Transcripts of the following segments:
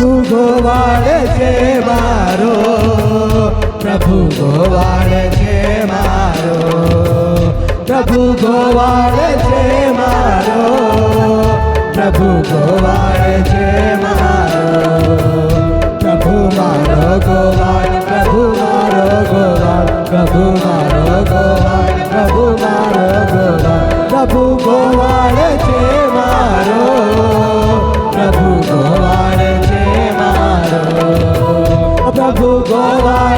પ્રભુ ગોવાળ છે મારો પ્રભુ ગોવાળ છે મારો પ્રભુ ગોવાળ છે મારો પ્રભુ ગો প্রভু গোরা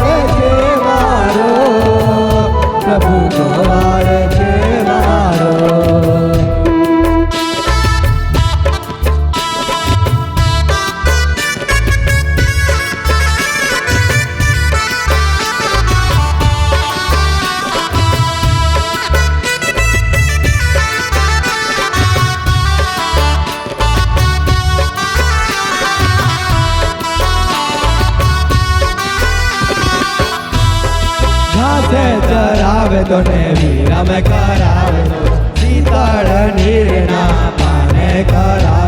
તને વિરામ કરાવજો શીતળ નીરના પાને કરાવ.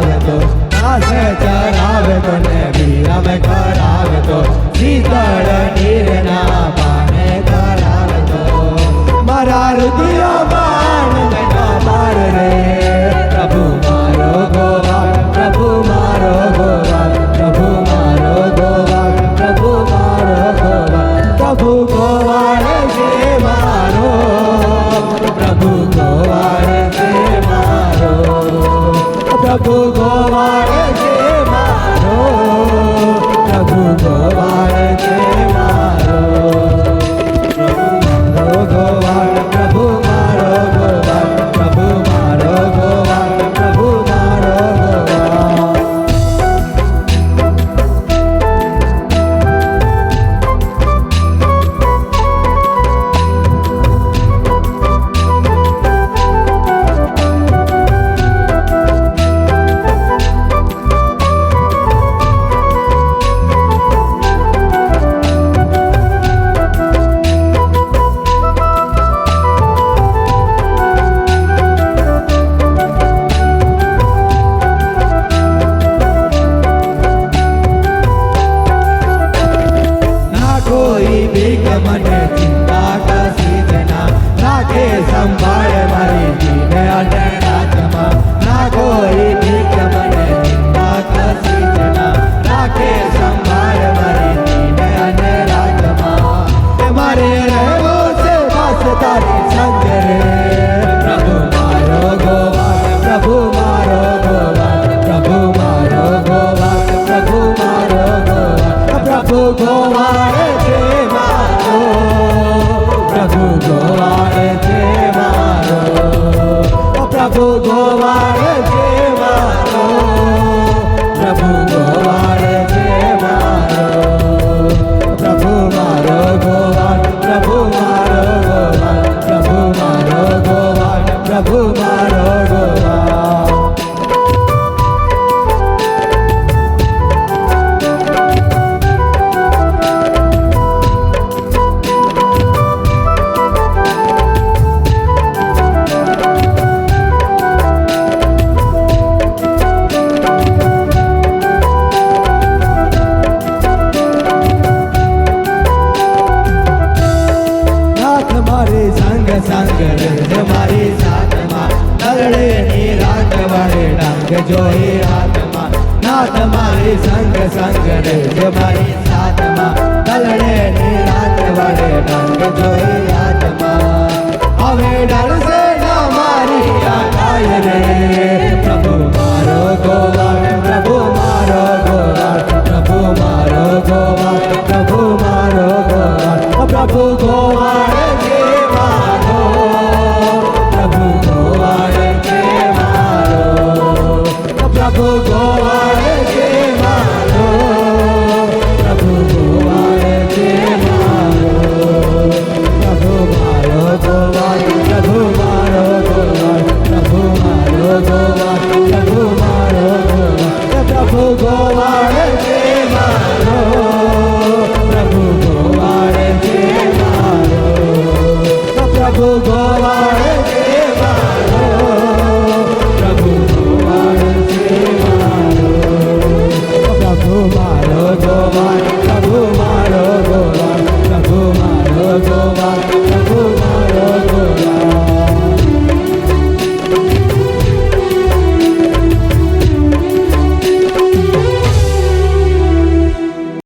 પ્રભુ ગોવાળ છે મારો પ્રભુ ગોવાળ છે સંગ જોઈ આત્મા. ના તમારી સંગ સંગ રે જે મારી સાથમાં તલડે ની રાત વડે રંગ જોઈ આત્મા. હવે ડરશે ના મારી આ રે. પ્રભુ મારો ગોવાળ Chicago.